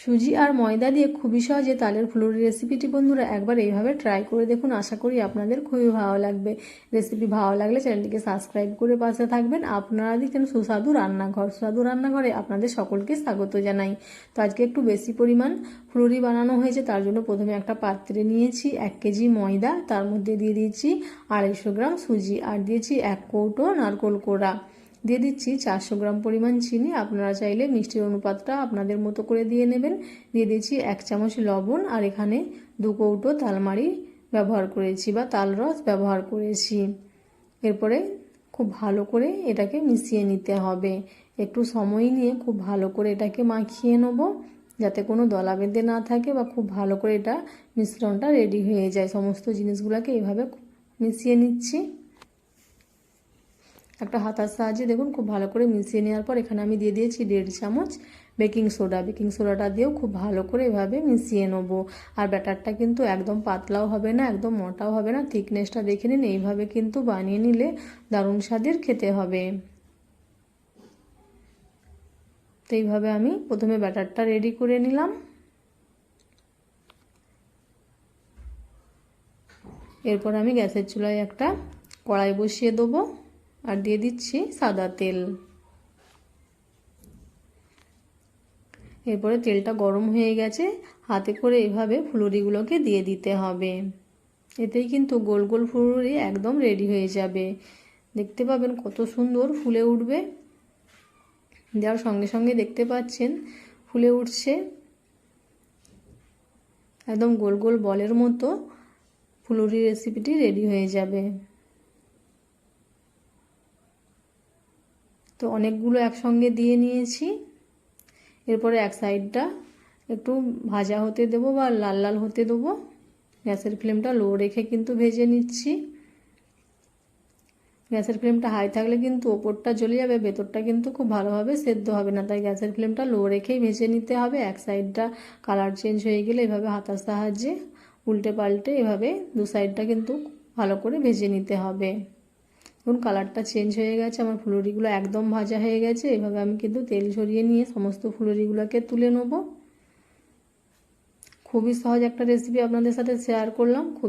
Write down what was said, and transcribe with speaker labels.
Speaker 1: সুজি আর ময়দা দিয়ে খুবই সহজে তালের ফুলুরি রেসিপিটি বন্ধুরা একবার এইভাবে ট্রাই করে দেখুন। আশা করি আপনাদের খুবই ভালো লাগবে। রেসিপি ভালো লাগলে চ্যানেলটিকে সাবস্ক্রাইব করে পাশে থাকবেন। আপনারা দেখছেন সুস্বাদু রান্নাঘর। সুস্বাদু রান্নাঘরে আপনাদের সকলকে স্বাগত জানাই। তো আজকে একটু বেশি পরিমাণ ফুলুরি বানানো হয়েছে, তার জন্য প্রথমে একটা পাত্রে নিয়েছি এক কেজি ময়দা, তার মধ্যে দিয়ে দিয়েছি আড়াইশো গ্রাম সুজি, আর দিয়েছি এক কৌটো নারকোল কোড়া। দিয়ে দিচ্ছি চারশো গ্রাম পরিমাণ চিনি। আপনারা চাইলে মিষ্টির অনুপাতটা আপনাদের মতো করে দিয়ে নেবেন। দিয়ে দিচ্ছি এক চামচ লবণ আর এখানে দু কৌটো তালমারি ব্যবহার করেছি বা তাল রস ব্যবহার করেছি। এরপরে খুব ভালো করে এটাকে মিশিয়ে নিতে হবে। একটু সময় নিয়ে খুব ভালো করে এটাকে মাখিয়ে নেব যাতে কোনো দলা বেঁধে না থাকে বা খুব ভালো করে এটা মিশ্রণটা রেডি হয়ে যায়। সমস্ত জিনিসগুলোকে এভাবে মিশিয়ে নিচ্ছি। একটা হাতার সাহায্যে দেখুন খুব ভালো করে মিশিয়ে নেওয়ার পর এখানে আমি দিয়ে দিয়েছি দেড় চামচ বেকিং সোডা। বেকিং সোডাটা দিয়েও খুব ভালো করে এভাবে মিশিয়ে নেব। আর ব্যাটারটা কিন্তু একদম পাতলাও হবে না, একদম মোটাও হবে না। থিকনেসটা দেখে নিন, এইভাবে কিন্তু বানিয়ে নিলে দারুণ স্বাদের খেতে হবে। তো এইভাবে আমি প্রথমে ব্যাটারটা রেডি করে নিলাম। এরপর আমি গ্যাসের চুলায় একটা কড়াই বসিয়ে দেবো। আর দিয়ে দিচ্ছি সাদা তেল। এরপরে তেলটা গরম হয়ে গেছে, হাতে করে এভাবে ফুলুরিগুলোকে দিয়ে দিতে হবে। এতেই কিন্তু গোল গোল ফুলুরি একদম রেডি হয়ে যাবে। দেখতে পাবেন কত সুন্দর ফুলে উঠবে। দেওয়ার সঙ্গে সঙ্গে দেখতে পাচ্ছেন ফুলে উঠছে। একদম গোল গোল বলের মতো ফুলুরি রেসিপিটি রেডি হয়ে যাবে। তো অনেকগুলো একসঙ্গে দিয়ে নিয়েছি। এরপরে এক সাইডটা একটু ভাজা হতে দেবো বা লাল লাল হতে দেবো। গ্যাসের ফ্লেমটা লো রেখে কিন্তু ভেজে নিচ্ছি। গ্যাসের ফ্লেমটা হাই থাকলে কিন্তু ওপরটা জ্বলে যাবে, ভেতরটা কিন্তু খুব ভালোভাবে সেদ্ধ হবে না। তাই গ্যাসের ফ্লেমটা লো রেখেই ভেজে নিতে হবে। এক সাইডটা কালার চেঞ্জ হয়ে গেলে এভাবে হাতার সাহায্যে উল্টে পাল্টে এভাবে দু সাইডটা কিন্তু ভালো করে ভেজে নিতে হবে। দেখুন কালারটা চেঞ্জ হয়ে গেছে, আমার ফুলুরিগুলো একদম ভাজা হয়ে গেছে, এভাবে আমি কিন্তু তেল সরিয়ে নিয়ে সমস্ত ফুলুরিগুলোকে তুলে নেব। খুবই সহজ একটা রেসিপি আপনাদের সাথে শেয়ার করলাম খুব